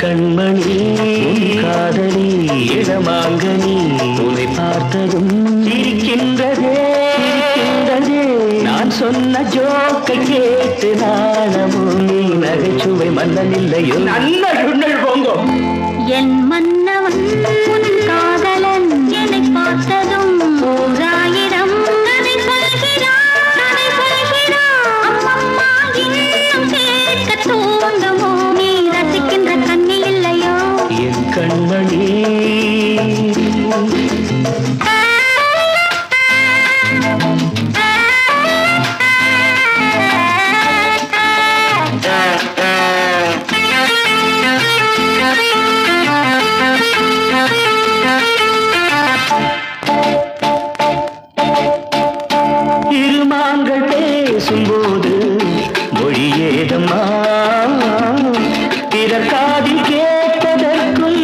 கண்மணி காதலி இளமாங்கனி உன்னை பார்த்ததும் சிரிக்கின்றதே சிரிக்கின்றதே நான் சொன்ன ஜோக்கை கேட்டு நாணமும் நீ நகைச்சுவை மன்னன் இல்லையோ? நல்ல சுண்ணல் போங்கோ என் மன்னவன் பேசும்போது மொழியேதம்மா? பிறர் காதில் கேட்பதற்கும்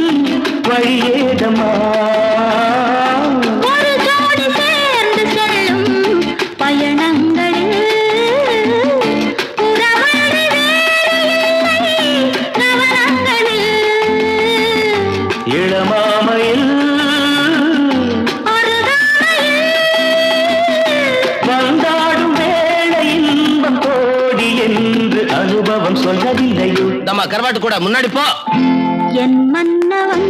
வழியே நம்ம கரவாட்டு கூட முன்னாடி போ. என் மன்னவன்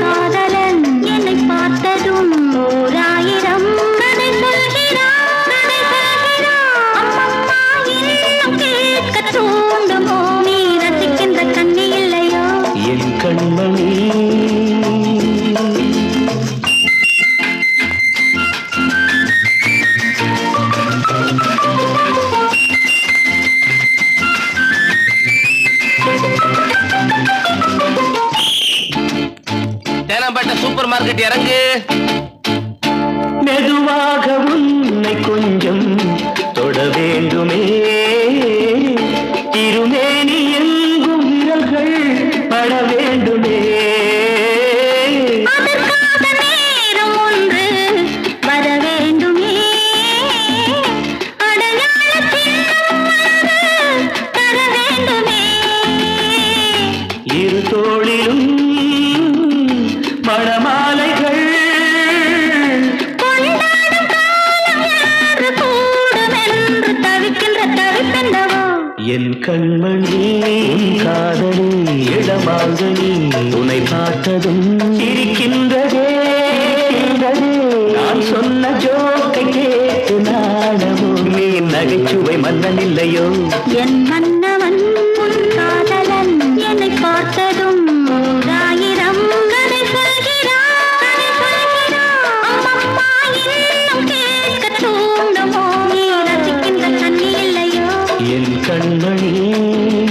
காதலன் என்னை பார்த்ததும் தேனாம்பேட்டை சூப்பர் மார்க்கெட் இறங்கு. மெதுவாக உன்னை கொஞ்சம் தொட வேண்டுமே. திருமேனி எங்கும் விரல்கள் பட வேண்டுமே. அதற்காக என் கண்மணி காதலி இளமாங்கனி உன்னை பார்த்ததும் இருக்கின்றதே நான் சொன்ன ஜோக்கை கேட்டு நாடமும் நீ நகைச்சுவை மன்னன் இல்லையோ? என் மன்னவன் கண்மணி.